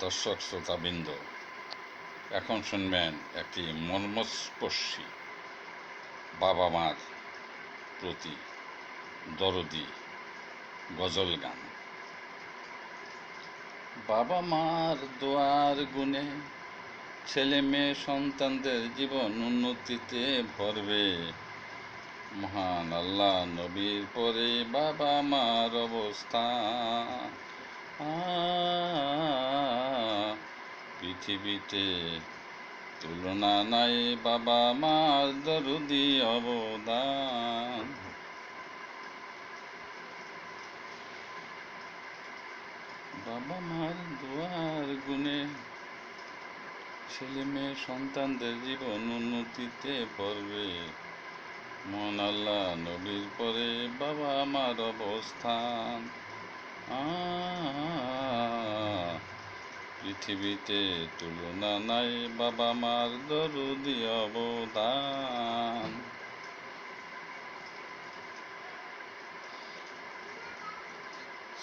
দর্শক শ্রোতাবৃন্দ এখন শুনবেন একটি মর্মস্পর্শী বাবা মার প্রতি দরদি গজল গান। বাবা মার দোয়ার গুণে ছেলে মেয়ে সন্তানদের জীবন উন্নতিতে ভরবে। মহান আল্লাহ নবীর পরে বাবা মার অবস্থান আ, পৃথিবীতে তুলনা নাই বাবা মার দরুদি অবদান। বাবা মার দোয়ার গুণে ছেলে মেয়ে সন্তানদের জীবন উন্নতিতে পড়বে। মন আল্লাহ নবীর পরে বাবা মার অবস্থান। পৃথিবীতে তুলনা নাই, বাবা মার দরুদি অবদান।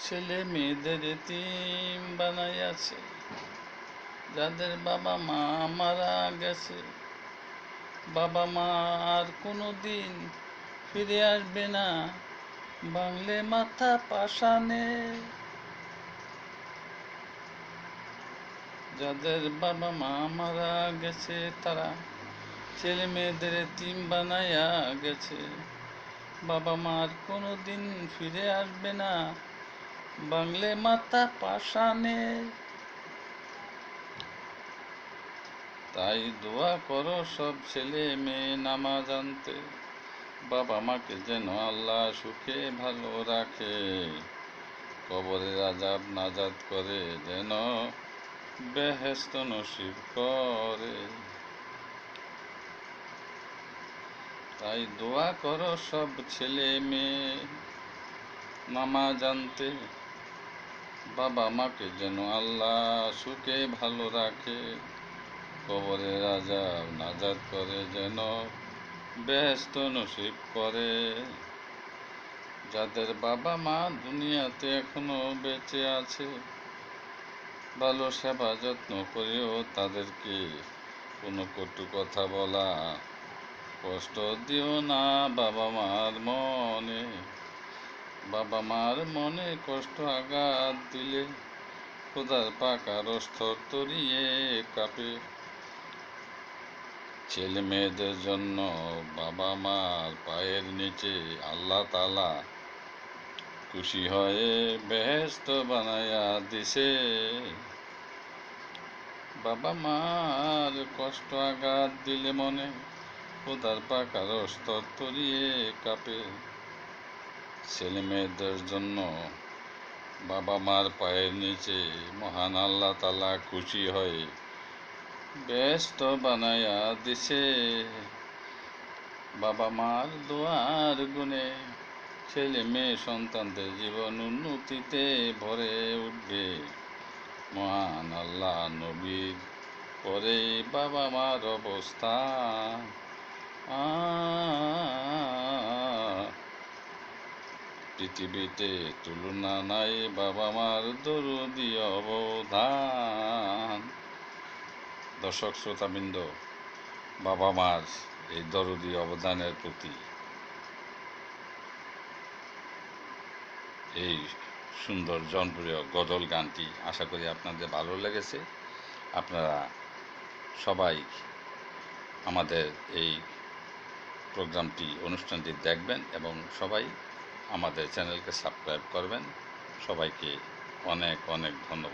ছেলে মেয়েদের এতিম বানাইয়াছে যাদের বাবা মা মারা গেছে। বাবা মা আর কোনো দিন ফিরে আসবে না। বাংলে মাথা পাশানে যাদের বাবা মা মারা গেছে, তারা ছেলে মেয়েদের তিন বানাইয়া গেছে। বাবা মার কোনো দিন ফিরে আসবে না বাংলে মাথা পাশানে তাই দোয়া করো সব ছেলে মেয়ে নামাজ আনতে। বাবা মাকে যেন আল্লাহ সুখে ভালো রাখে কবরের আজাব নাজাদ করে যেন বেহেস্ত নসিব করে। তাই দোয়া করো সব ছেলে মেয়ে, নামাজ আনতে। বাবা মাকে যেন আল্লাহ সুখে ভালো রাখে, কবরে রাজা নাজাদ করে যেন ব্যস্ত নসিব করে। যাদের বাবা মা দুনিয়াতে এখনও বেঁচে আছে, ভালো সেবা যত্ন করেও তাদেরকে কোনো কটু কথা বলা কষ্ট দিও না বাবা মার মনে। বাবা মার মনে কষ্ট আঘাত দিলে, খোদার পাকা রস্তর তরিয়ে কাঁপে। ছেলে মেয়েদের জন্য বাবা মার পায়ের নিচে আল্লাহ তালা খুশি হয়ে বেহেস্ত বানায়া দিছে। বাবা মার কষ্ট আঘাত দিলে মনে খোদার পাকা রস্তর তরিয়ে কাঁপে। ছেলে মেয়েদের জন্য বাবা মার পায়ের নিচে মহান আল্লাহ তালা খুশি হয়ে ব্যস্ত বানায়া দিছে। বাবা মার দোয়ার গুণে ছেলে মেয়ে সন্তানদের জীবন উন্নতিতে ভরে উঠবে। মহান আল্লাহ নবীর পরে বাবা মার অবস্থা। পৃথিবীতে তুলনা নাই বাবা মার দরুদি অবদান। দর্শক, শ্রোতাবৃন্দ বাবা মার এই দরদি অবদানের প্রতি এই সুন্দর, জনপ্রিয় গজল গানটি আশা করি আপনাদের ভালো লেগেছে। আপনারা সবাই আমাদের এই প্রোগ্রামটি, অনুষ্ঠানটি দেখবেন এবং সবাই আমাদের চ্যানেলকে সাবস্ক্রাইব করবেন। সবাইকে অনেক অনেক ধন্যবাদ।